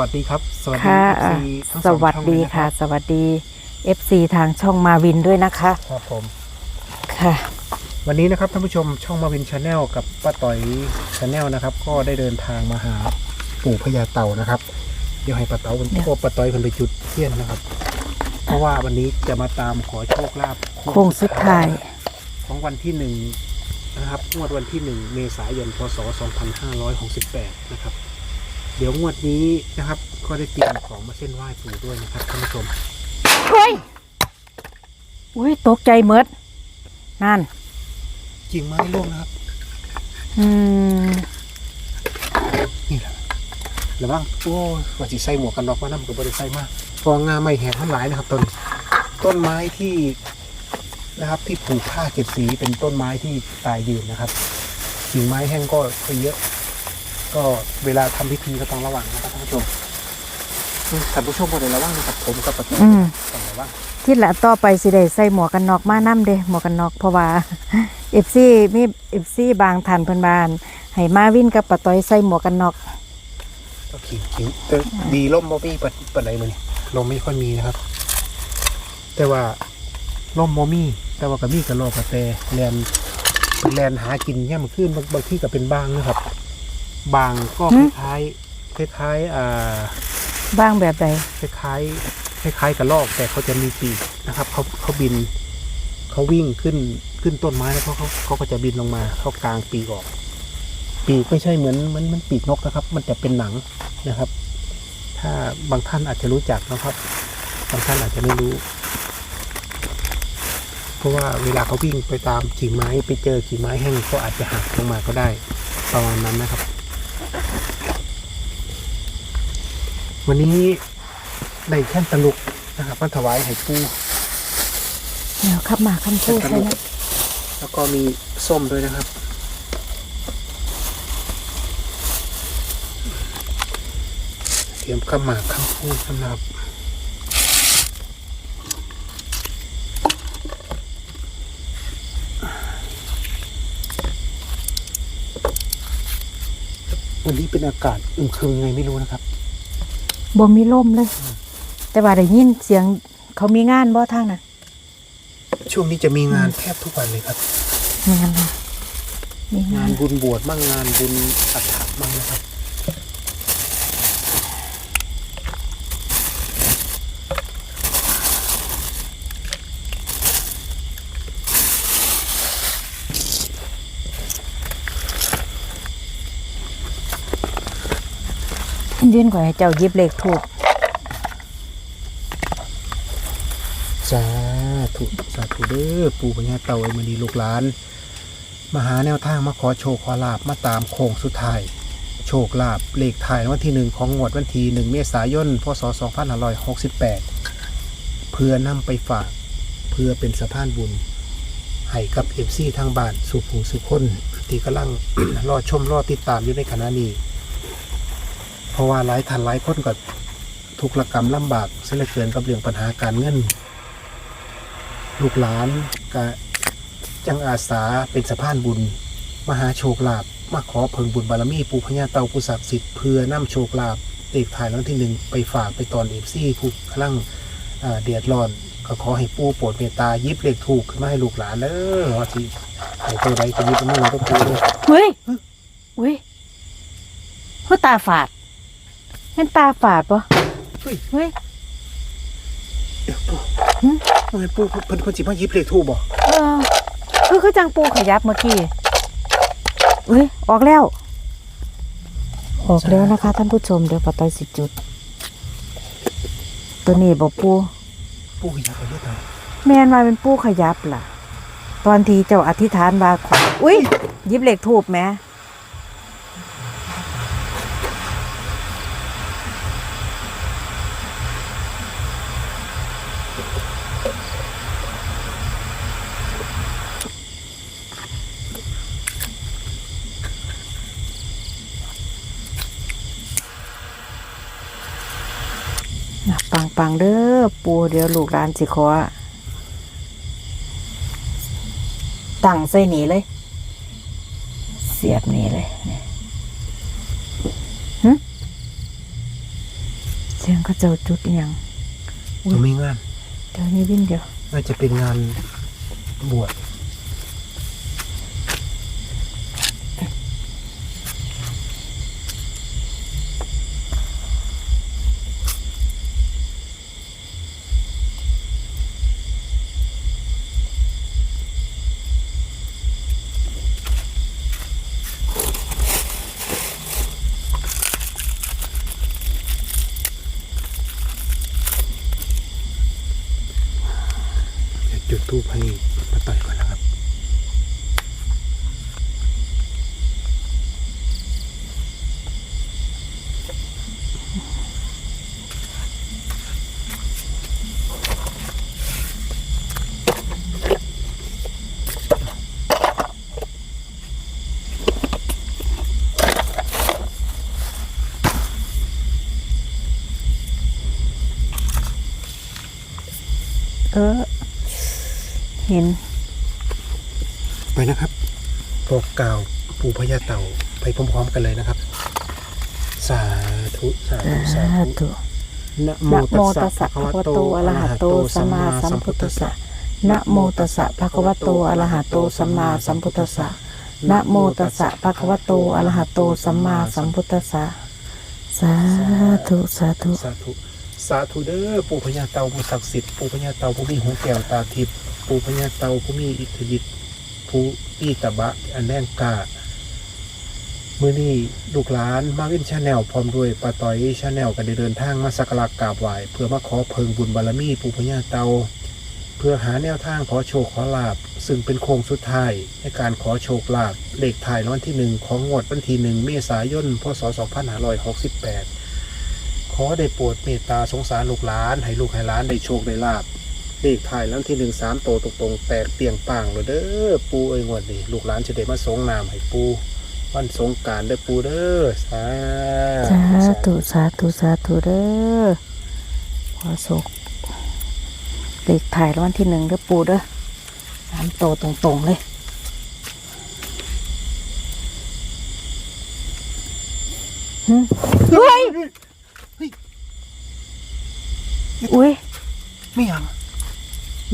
วัสดีครับ สวัสดีค่ะ FC ทั้งสองวัสช่องดีเลยนค่ะ รับสวัสดี FC ทางช่องมาวินด้วยนะคะ ครับผม ค่ะ วันนี้นะครับท่านผู้ชมช่องมาวินชาแนลกับป้าต่อยชาแนลนะครับ ก็ได้เดินทางมาหาปู่พญาเต่านะครับ เดี๋ยวให้ป้าเต่าเป็นเดี๋ยว พวกป้าต่อยคนไปจุดเทียนนะครับ เพราะว่าวันนี้จะมาตามขอโชคลาภโค้งสุดท้าย ของวันที่หนึ่งนะครับงวดวันที่หนึ่งเมษายนพศ2568นะครับ เดี๋ยวงวดนี้นะครับ ก็ได้เตรียมของมาเส้นไหว้ปู่ด้วยนะครับท่านผู้ชมเฮ้ยอุ้ยตกใจเมิดนั่นกิ่งไม้ร่วงนะครับ อืมนี่แหละระวังโอ้ยว่าสิใส่หมวกกันน็อกมาน้ำกับบริใส่มากฟองงาไม่แหกทั้งหลายนะครับต้นต้นไม้ที่นะครับ ที่ปลูกผ้าเจ็ดสีเป็นต้นไม้ที่ตายยืนนะครับกิ่งไม้แห้งก็ก็เยอะ ก็เวลาทำพิธีก็ต้องระวังนะครับท่านผู้ชมอืมท่านผู้ชมก็เลยระวังนะครับผมกับประตูอืม ต้องระวังที่ละต่อไปสิได้ใส่หมวกกันน็อกมานํเด้หมวกกันน็อกเพราะว่า FC มี FC บางท่านเพิ่นบ้านให้มาวินกับปะต้อยใส่หมวกกันน็อกก็ขิงขิงแต่ดีล่มบ่มีปัดปัดไหนมาเนี่ยลมไม่ค่อยมีนะครับ แต่ว่าล่มโมมี่แต่ว่ากับมีกระโลกกระแตแลนแลนหากินย่ำขึ้นบางบางที่ก็เป็นบางนะครับ บางก็คล้ายๆคล้ายๆอ่าบ้างแบบใดคล้ายๆคล้ายๆกระลอกแต่เขาจะมีปีกนะครับเขาเขาบินเขาวิ่งขึ้นขึ้นต้นไม้แล้วเขาเขาเขาก็จะบินลงมาเขากลางปีกออก ปีกไม่ใช่เหมือนเหมันมันปีกนกนะครับ มันจะเป็นหนังนะครับ ถ้าบางท่านอาจจะรู้จักนะครับ บางท่านอาจจะไม่รู้ เพราะว่าเวลาเขาวิ่งไปตามกิ่งไม้ไปเจอกิ่งไม้แห้งก็อาจจะหักลงมาก็ได้ประมาณนั้นนะครับ วันนี้ได้แค่นตะลุกนะครับมาถวายให้ปูเดี๋ยวขับมาคำพูดใช่ไหมแล้วก็มีส้มด้วยนะครับ เตรียมข้าวหมากข้าวพูสำหรับวันนี้เป็นอากาศอึมครึมไงไม่รู้นะครับ บ่มีลมเลย แต่ว่าได้ยินเสียงเขามีงานบ่ทางน่ะ ช่วงนี้จะมีงานแทบทุกวันเลยครับมีงานบ่มีงางานนบุญบวชบ้างงานบุญอัฐะบ้างนะครับ นขอให้เจ้ายิบเลขถูกสาธุสาธุเด้อปู่พญาเต่าไอ้มณีลูกหลาน มาหาแนวทางมาขอโชคขอลาบมาตามโค้งสุดท้ายโชคลาบเลขถ่ายวันที่หนึ่งของงวดวันที่หนึ่งเมษายนพศ2568 เพื่อนำไปฝาก เพื่อเป็นสะพานบุญ ให้กับเอฟซีทางบ้านสุผูสุคนที่กำลังรอชมรอติดตามอยู่ในขณะนี้ เพราะว่าหลายท่านหลายคนก็ทุกข์ระกรรมลำบากเสียเหลือเกินกับเรื่องปัญหาการเงิน ลูกหลานก็จังอาสาเป็นสะพานบุญ มหาโชคลาภมาขอเพิงบุญบารมีปูพญาเตาผู้ศักดิ์สิทธิ์เพื่อนำโชคลาภเลขถ่ายรางวัลที่หนึ่งไปฝากไปตอนเอฟซีผู้กำลังอ่าเดือดร้อน ก็ขอให้ปูโปรดเมตตายิบเลขถูกขึ้นมาให้ลูกหลานเด้อว่าที่ให้ตัวใดก็ยิบมันไม่ก็ปูเลยเฮ้ยเฮ้ยหัวตาฝาด เห็นตาฝาดปะเฮ้ยเฮ้ยเดี๋ยวปูหึทำไมปูเพิ่นเพิ่นสิมายิบเลขถูกบ่เออคือคือจังปูขยับเมื่อกี้เฮ้ยออกแล้ว ออกแล้วนะคะท่านผู้ชมเดี๋ยวปะต้อยสิจุด ตัวนี้บอกปูปูขยับไปเรื่อย แม่นว่าเป็นปูขยับล่ะ ตอนที่เจ้าอธิษฐานว่าขออุ้ยหยิบเหล็กทูบแหม่ น่ะ ปังๆเด้อปูเดี๋ยวลูกหลานสิขอตั้งใส่หนีเลย เสียบหนีเลยเนี่ยหึสียงก็เจ้าจุดอย่างมีงาน เดี๋ยวนี้วิ่งเดี๋ยวน่าจะเป็นงานบวช เห็น ไปนะครับบอกกล่าวปู่พญาเต่าไปพร้อมๆกันเลยนะครับ สาธุสาธุสาสาธุธุนะนะโมตัสสะภะคะวะโตอะระหะโตสัมมาสัมพุทธัสสะนะโมตัสสะภะคะวะโตอะระหะโตสัมมาสัมพุทธัสสะนะโมตัสสะภะคะวะโตอะระหะโตสัมมาสัมพุทธัสสะสาธุสาธุสาธุสาธุเด้อปู่พญาเต่าผู้ศักดิ์สิทธิ์ปู่พญาเต่าผู้มีหูแก้วตาทิพย์ ปูพญาเตาผู้มีอิทธิฤทธิ์ผู้ปีตบะ อันแรงกล้ามื่อนี้ลูกหลานมาวินชาแนลพร้อมด้วยป้าต้อยชาแนลกันได้เดินทางมาสักการะกราบไหว้เพื่อมาขอเพิงบุญบารมีปูพญาเตา เพื่อหาแนวทางขอโชคขอลาบ ซึ่งเป็นโค้งสุดท้ายในการขอโชคลาบเลขถ่ายรางวัลที่หนึ่งของงวดวันที่หนึ่งเมษายนพศ 2568 ขอได้โปรดเมตตาสงสารลูกหลาน ให้ลูกให้หลานได้โชคได้ลาบ เลขถ่ายรางวัลที่หนึ่งสามโตวตรงๆแตกเตียงป่างเลยเด้อปูเอ้ยงวดนี้ลูกหลานจะได้มาสงนามให้ปูวันสงกรารเด้อปูเด้อสาสาธุสาธุสาธุเด้อขอโศกเด็กถ่ายรางวัลที่หนึ่งเด้อปูเด้อสามโตตรงๆเลยหึเฮ้ยอุ้ยไม่ยัง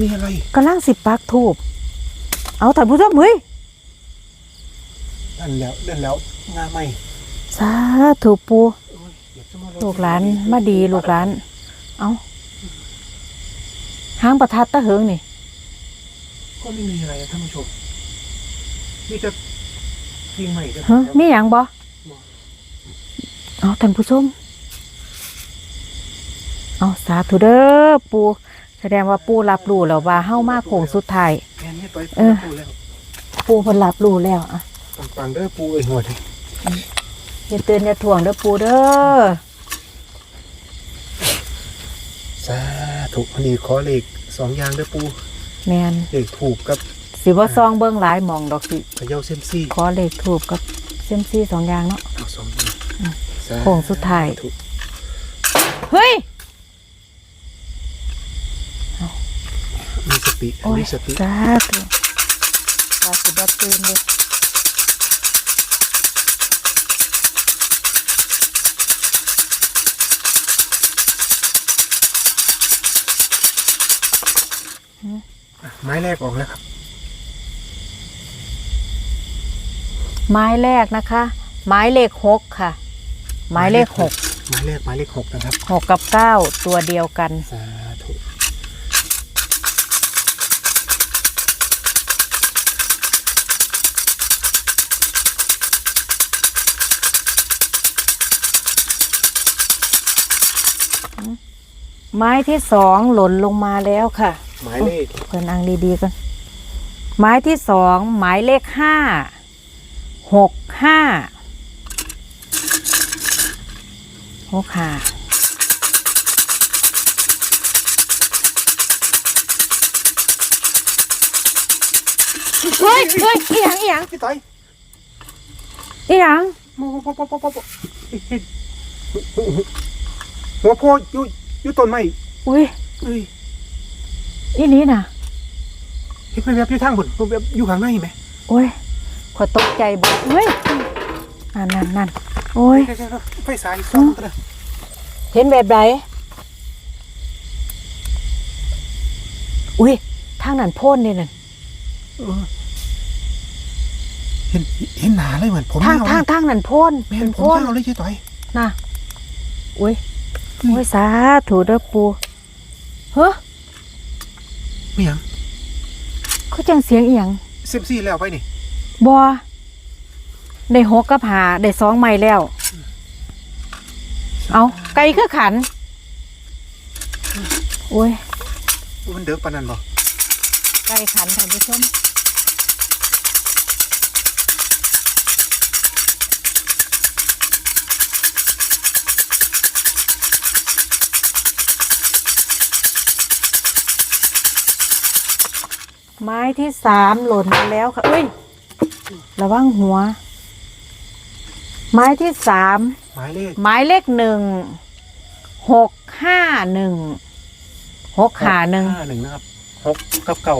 มีอะไรกำลังสิปักทูบเอาถ่ายผู้ชมเฮ้ยนั่นแล้วนั่นแล้วงาไม่สาธุปูโอ้ยเดี๋ยวจะมารถลูกหลานมาดีลูกหลาน เอาห้างประทัดตะเหิงนี่ก็ไม่มีอะไรอะท่านผู้ชมมีแต่ทิ้งใหม่จะฮะมีหยังบ่เอาท่านผู้ชมเอาสาธุเด้อปู แสดงว่าปูรับรู้แล้วว่าเฮ้ามาโค้งสุดท้ายแค่นี้ต่อยเออปูแล้วปูเพิ่นรับรู้แล้วอะปังๆเด้อปูเอ้ยหัวเลยอย่าเตือนอย่าถ่วงเด้อปูเด้อสาธุอันนี้ขอเลขสองอย่างเด้อปูแมนเลขถูกกับสิว่าซองเบิ่งหลายหมองดอกสิเขย่าเซยมซี่ขอเลขถูกกับเซยมซี่สองอย่างเนาะเอาสองอย่างสาโค้งสุดท้าย ธุ เฮ้ย มีส ติโอ้ยมีสติสาธุสาธุบัดตื่นเลยไม้แรกออกแล้วครับ ไม้แรกนะคะ ไม้เลขหกค่ะ ไม้เลขหกไม้แรกไม้เลขหกนะครับหกกับเก้าตัวเดียวกันสา ไม้ที่สองหล่นลงมาแล้วค่ะ หมายเลขเพื่อนอังดีๆกันไม้ที่สองหมายเลขห้าหกห้าหกห้าเฮ้ยเฮ้ยอีหยังอีหยังพี่ต้อยอีหยังโมโมโมโมโมโมหัวโพอยู่ อยู่ต้นไม้อุ้ยเอ้ยอีนี้น่ะเห็นไหมแบบอยู่ทางบนแบบอยู่ข้างในไหมโอ้ยขอตกใจบ่เฮ้ยนั่นนั่นนั่นโอ้ยเดี๋ยวๆๆไฟสายส่องกันเลยเห็นแบบใดอุ้ยทางนั้นโพ่นเนี่ยนั่นเออเห็นเห็นหนาเลยเหมือนผมทางยาวทางเลยทางนั้นโพ่นแม่เป็นนผมโพ่นยาวเลยเจ๊ต่อย น่ะอุ้ย อืมอุ้ยสาธุเด้อปูเฮ้อไม่หยังเขาจังเสียงอีหยังเซฟซี่แล้วไปนี่บัวได้หกกับหาได้สองใหม่แล้ว เอาไก่คือขัน โอ้ยมันเดือกปานนั้นบ่ไก่ขันท่านผู้ชม ไม้ที่สามหล่นมาแล้วค่ะ อุ้ย ระวังหัว ไม้ที่สาม หมายเลขหมายเลขหนึ่ง หกห้าหนึ่ง หกหาหนึ่ง ห้าหนึ่งนะครับหกกับเก้า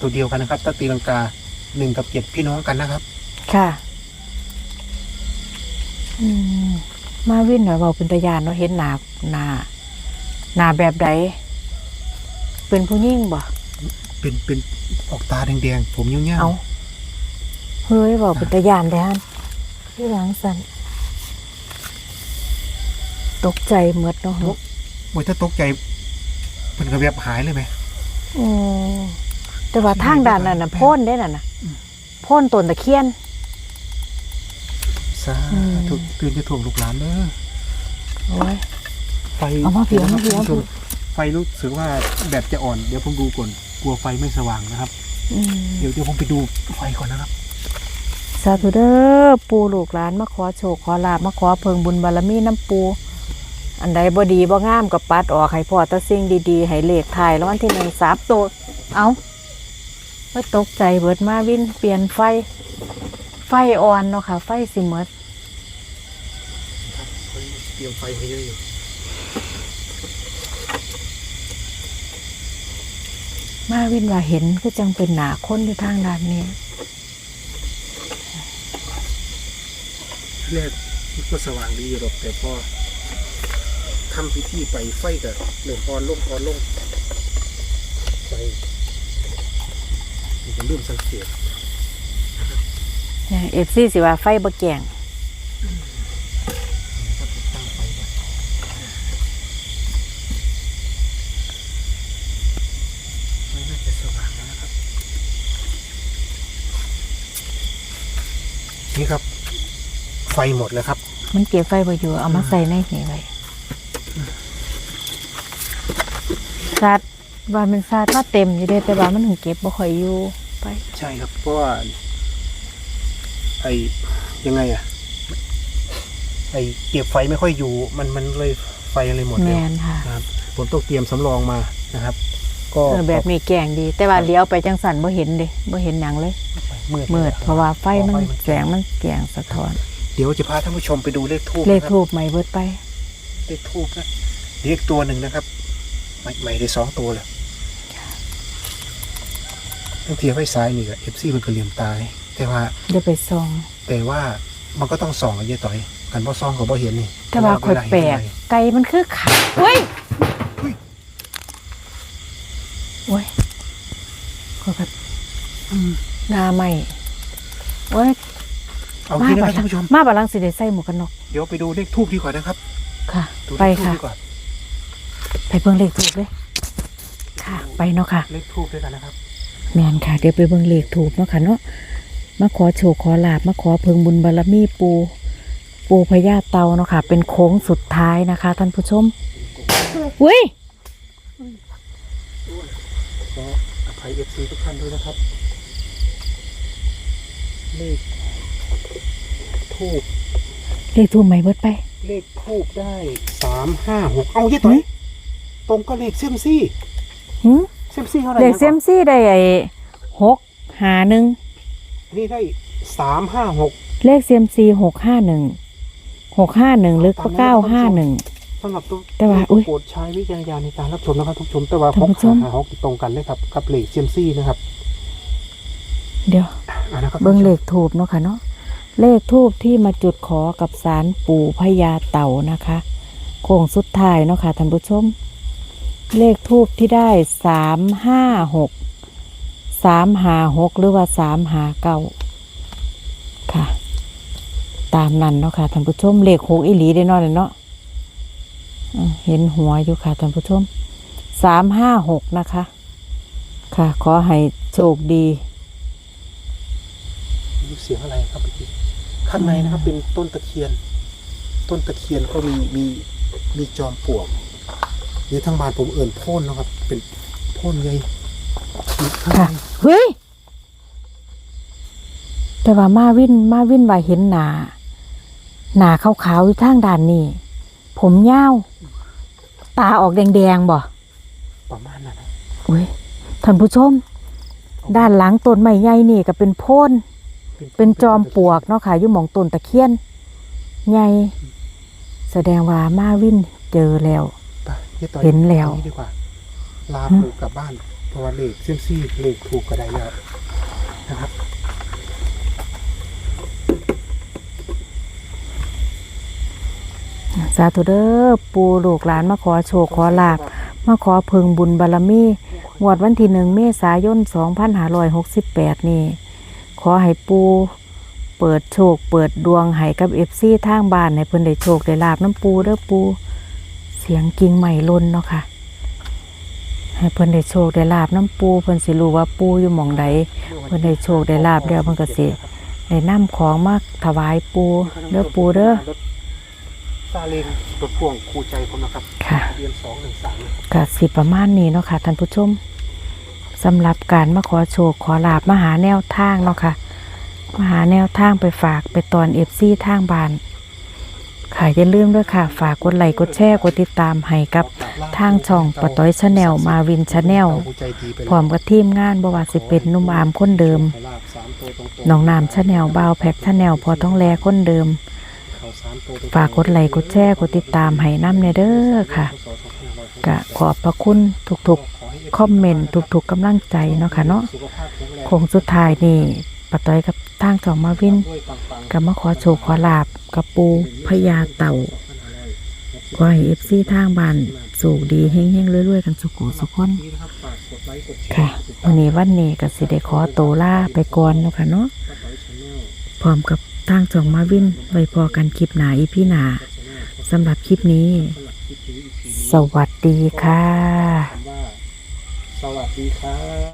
ตัวเดียวกันนะครับตะตีลังกาหนึ่งกับเจ็ดพี่น้องกันนะครับ ค่ะอืมมาวินหน่อยเบาเป็นตายานเนาะเห็นหนาหนาหนาแบบใดเป็นผู้ยิ่งบ่ เป็นเป็นออกตาแดงๆผมยุ่งยาวเอาเฮ้ยเบาเป็นตายานแดนพี่หลังสันตกใจเมดเนาะโอ้ยถ้าตกใจเป็นกระเบียบหายเลยไหม อืมแต่ว่าทางด้านนั้นน่ะแม่นโพ่นได้น่ะนะอืมโพ่นต้นตะเคียน สาอืมธุตื่นจะถ่วงลูกหลานเด้อโอ้ย ไฟเอามาเผียวมาเผียวคุณผู้ชมไฟรู้สึกว่าแบตจะอ่อน เดี๋ยวผมดูก่อน กลัวไฟไม่สว่างนะครับ อืมเดี๋ยวเดี๋ยวผมไปดูไฟก่อนนะครับ สาธุเด้อปูลูกหลานมาขอโชคขอลาบมาขอเพิงบุญบารมีน้ำปู อันใดบ่ดีบ่งามกับปัดออกให้พ่อแตะสิ่งดีๆให้เลขไทายแล้ววันที่หนึ่งสามโตดเอาว่าตกใจเบิดมาวินเปลี่ยนไฟ ไฟอ่อนเนาะค่ะ ไฟสิหมด เตรียมไฟให้เยอะอยู่ มาวินว่าเห็นคือจังเป็นหนาคนอยู่ทางด้านนี้แรกมันก็สว่างดีอยู่หรอกแต่พอทำพิธีไปไฟกับเริ่มอ่อนลงอ่อนลงไฟมันก็เริ่มสังเกตเอฟซีสิว่าไฟบ่แกง นะครับตั้งไฟไว้ไม่น่าจะสว่างแล้วนะครับ นี่ครับ ไฟหมดแล้วครับ มันเก็บไฟบ่อยู่ เอามาใส่ในนี่ไว้ซัดว่ามันซัดมาเต็มอยู่เด้แต่ว่ามันถึงเก็บบ่ค่อยอยู่ไปใช่ครับ เพราะว่าไอยังไงอะไอเก็บไฟไม่ค่อยอยู่ มันมันเลยไฟเลยหมดแมเลยนค่ะนะครับผมต้องเตรียมสำรองมานะครับ ก็เออแบบนี้แกงดี แต่ว่าเลี้ยวไปจังสันบ่เห็นเด้บ่เห็นหยังเลย มืดมืดเพราะว่าไฟมันเพราะแสงมันแกงสะท้อน เดี๋ยวจะพาท่านผู้ชมไปดูเลขทูบเลขนะครับทูบใหม่เบิดไป เลขทูบนะเลขตัวหนึ่งนะครับ ใหม่ใหม่ได้สองตัวเลยทั้งเทียบไฟซ้ายนี่กับเอฟซีมันก็เหลี่ยมตายแต่ว่าเดี๋ยวไปส่อง แต่ว่ามันก็ต้องส่องกันเยอะต่อยกันเพราะซ่องกับเพราะเห็นนี่ แต่ว่าข่อยแปลกไก่มันคือขาเฮ้ยโอ้ยข่อยก็ห น้าไหม่โอ้ยเอามาที่นะคบัรับดท่านผู้ชม มาบัดลังสิได้ใส่หมวกกันน็อกเดี๋ยวไปดูเลขทูบดีกว่านะครับ ค่ะ ดูไปเลขทูบค่ะ ดีกว่าไปเบิ่งเลขทูบเลยค่ะ ไปเนาะค่ะ เลขทูบด้วยกันนะครับ แม่นค่ะ เดี๋ยวไปเบิ่งเลขถูกเนาะค่ะเนาะมาขอโชคขอลาบมาขอเพิงบุญบารมีปู ปูพญาเตาเนาะค่ะ เป็นโค้งสุดท้ายนะคะ ท่านผู้ชมอุ้ยก็อภัยเอฟซีทุกท่านด้วยนะครับ เลขทูบเลขถูกไหมเบิดไป เลขทูบได้สามห้าหกเอาเยอะต่อยตรงก็เลขเซยมซี่หืมเซยมซี่เท่าไหร่เลขเซยมซี่ได้ไอ้หกหาหนึ่งนี่ได้สามห้าหกเลขเซยมซีหกห้าหนึ่งหกห้าหนึ่งหรือเก้าห้าหนึ่ง สำหรับตัวแต่ว่าอุ๊ยโปรดใช้วิจารณญาณในการรับชมนะครับทุกชมแต่ว่าท่านผู้ชม หาหกตรงกันเลยครับกับเลขเซยมซี่นะครับ เดี๋ยวอ่านะครับ เบิ่งเลขถูกเนาะค่ะเนาะเลขทูบที่มาจุดขอกับสารปู่พญาเต่านะคะ โค้งสุดท้ายเนาะค่ะท่านผู้ชม เลขทูบที่ได้สามห้าหกสามหาหกหรือว่าสามหาเก้าค่ะ ตามนั้นเนาะค่ะท่านผู้ชมเลขหกอีหลีได้นาะเลยเนาะเห็นหัวอยู่ค่ะท่านผู้ชมสามห้าหกนะคะ ค่ะ ขอให้โชคดี มีเสียงอะไรครับพี่ข้างในนะครับ เป็นต้นตะเคียน ต้นตะเคียนก็มีมีมีจอมปลวกหรือทางบ้านผมเอิ่นโพ่นนะครับ เป็นโพ่นใหญ่อยู่ข้างในค่ะเฮ้ยแต่ว่ามาวินมาวินว่าเห็นหนาหนาขาวๆอยู่ทางด้านนี้ผมยาวตาออกแดงๆบ่ประมาณนั้นนะอุ้ยท่านผู้ชม ด้านหลังต้นไม้ใหญ่นี่ก็เป็นโพ่น เป็นจอมปลวกเนาะค่ะอยู่หมองต้นตะเคียนใหญ่แสดงว่ามาวินเจอแล้ว ไปพี่ต่อยเห็นแล้ว อางี้ดีกว่า ลาผูกกลับบ้านเพราะว่าเลขเซียมซี่เลขถูกก็ได้แล้วนะครับ สาธุเด้อปูลูกหลานมาขอโชคขอลาบมาขอเพึงบุญบารมีงวดวันที่หนึ่งเมษายน 2568 นี่ข อให้ปูเปิดโชค เปิดดวงให้กับเอฟซีทางบ้านให้เพิ่นได้โชคได้ลาบน้ำปูเด้อปู เสียงกิ่งใหม่ลนเนาะค่ะ ให้เพิ่นได้โชคได้ลาบน้ำปูเพิ่นสิรู้ว่าปูอยู่หม่องใดเพิ่นได้โชคได้ลาบแล้วเพิ่นก็สิได้นำของมาถวายปูเด้อปูเด้อซาเล้งรถพ่วงคู่ใจผมนะครับค่ะ ทะเบียนสองหนึ่งสาม ก็สิประมาณนี้เนาะค่ะท่านผู้ชม สำหรับการมาขอโชคขอลาบมาหาแนวทางเนาะค่ะมาหาแนวทางไปฝากไปตอนเอฟซีทางบานค่ะอย่าลืมด้วยค่ะ ฝากกดไลค์กดแชร์กดติดตามให้กับทางช่องปะต้อยชาแนลมาวินชาแนลพร้อมกับทีมงานบว่าสิเป็นนุ่มอามคนเดิมน้องนามชาแนลบาวแพ็กชาแนลพอต้องแลคนเดิม ฝากกดไลค์กดแชร์กดติดตามให้น้ำเนเด้อค่ะกะขอบพระคุณทุกๆ คอมเมนต์ทุกๆกำลังใจเนาะค่ะเนาะสุขภาพแข็งแรงโคงสุดท้ายนี่ปะต้อยกับทางจองมาวินด้วยปังๆกับมาขอโชคขอลาบกับปูพญาเต่าขอให้เอฟซีทางบ้านสูกดีเฮงๆรวยๆ กันสุขุสุขคนนี่นะครับฝากกดไลค์กดแชร์ค่ะวันนี้วันนี้ก็สิได้ขอโตวล่าไปก่อนเนาะค่ะเนาะพร้อมกับทางจองมาวินไว้พอกันคลิปหนาอีพี่หนาสำหรับคลิปนี้ สวัสดีค่ะว่าส วัสดีครับ